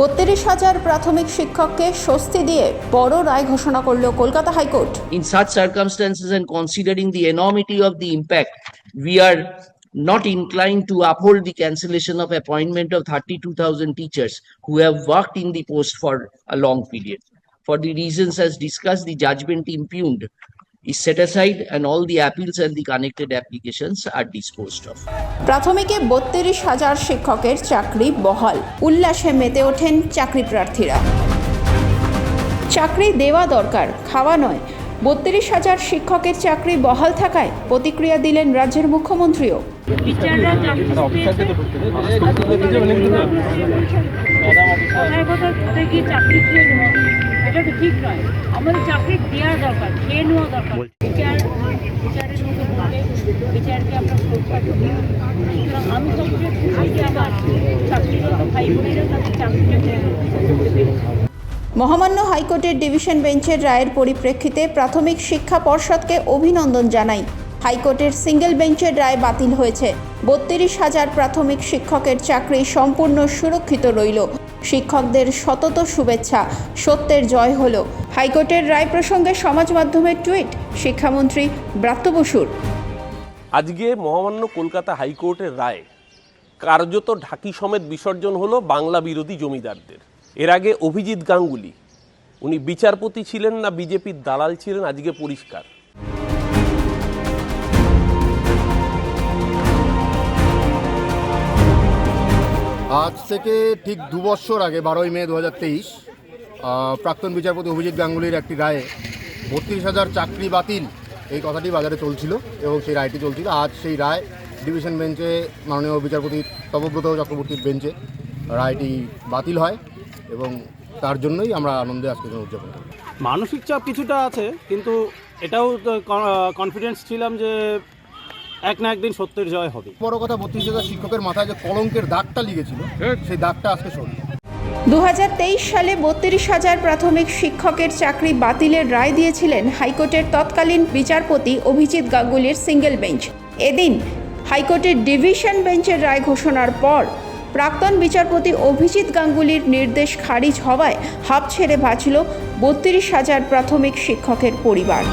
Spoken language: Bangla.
বত্রিশ হাজার প্রাথমিক শিক্ষককে স্বস্তি দিয়ে বড় রায় ঘোষণা করল Kolkata high court In such circumstances and considering the enormity of the impact, we are not inclined to uphold the cancellation of appointment of 32,000 teachers who have worked in the post for a long period. For the reasons as discussed, the judgment impugned is set aside and all the appeals and the connected applications are disposed of. প্রাথমিকে বত্রিশ হাজার শিক্ষকের চাকরি বহাল। উল্লাসে মেতে ওঠেন চাকরি প্রার্থীরা। চাকরি দেওয়া দরকার, খাওয়া নয়। বত্রিশ হাজার শিক্ষকের চাকরি বহাল থাকায় প্রতিক্রিয়া দিলেন রাজ্যের মুখ্যমন্ত্রীও। টিচাররা চাকরি পেয়েছে কথায় কথা করে গিয়ে চাকরি খেয়ে নেওয়া এটা তো ঠিক নয়। আমাদের চাকরি দেওয়া দরকার খেয়ে নেওয়া দরকার। টিচার টিচারের মতো ভাবে টিচারকে আমরা শ্রদ্ধা করি। সুতরাং আমি সবচেয়ে খুশি যে আমার চাকরি ভাই বোনেরা তাদের চাকরিটা পেয়ে মহামান্য হাইকোর্টের ডিভিশন বেঞ্চের রায়ের পরিপ্রেক্ষিতে প্রাথমিক শিক্ষা পর্ষদকে অভিনন্দন জানাই। হাইকোর্টের সিঙ্গেল বেঞ্চের রায় বাতিল হয়েছে। বত্রিশ হাজার প্রাথমিক শিক্ষকের চাকরি সম্পূর্ণ সুরক্ষিত রইল। শিক্ষকদের সতত শুভেচ্ছা, সত্যের জয় হলো। হাইকোর্টের রায় প্রসঙ্গে সমাজ মাধ্যমের টুইট, শিক্ষামন্ত্রী ব্রাত্য বসুর। আজকে মহামান্য কলকাতা হাইকোর্টের রায় কার্যত ঢাকি সমেত বিসর্জন হলো বাংলা বিরোধী জমিদারদের। এর আগে অভিজিৎ গাঙ্গুলি, উনি বিচারপতি ছিলেন না, বিজেপির দালাল ছিলেন, আজকে পরিষ্কার। আজ থেকে ঠিক দু বছর আগে, বারোই মে দু হাজার তেইশ প্রাক্তন বিচারপতি অভিজিৎ গাঙ্গুলির একটি রায়ে বত্রিশ হাজার চাকরি বাতিল এই কথাটি বাজারে চলছিল এবং সেই রায়টি চলছিল। আজ সেই রায় ডিভিশন বেঞ্চে মাননীয় বিচারপতি তপব্রত চক্রবর্তীর বেঞ্চে রায়টি বাতিল হয় এবং তার জন্যই আমরা আনন্দে আজকে উদযাপন করি। মানসিক চাপ কিছুটা আছে, কিন্তু এটাও কনফিডেন্স ছিলাম যে এক না একদিন সত্যের জয় হবে। বড় কথা বত্রিশ হাজার শিক্ষকের মাথায় যে কলঙ্কের দাগটা লিগেছিল সেই দাগটা আজকে সরল দু সালে বত্রিশ হাজার প্রাথমিক শিক্ষকের চাকরি বাতিলের রায় দিয়েছিলেন হাইকোর্টের তৎকালীন বিচারপতি অভিজিৎ গাঙ্গুলির সিঙ্গেল বেঞ্চ। এদিন হাইকোর্টের ডিভিশন বেঞ্চের রায় ঘোষণার পর প্রাক্তন বিচারপতি অভিজিৎ গাঙ্গুলির নির্দেশ খারিজ হওয়ায় হাফ ছেড়ে বাঁচল বত্রিশ হাজার প্রাথমিক শিক্ষকের পরিবার।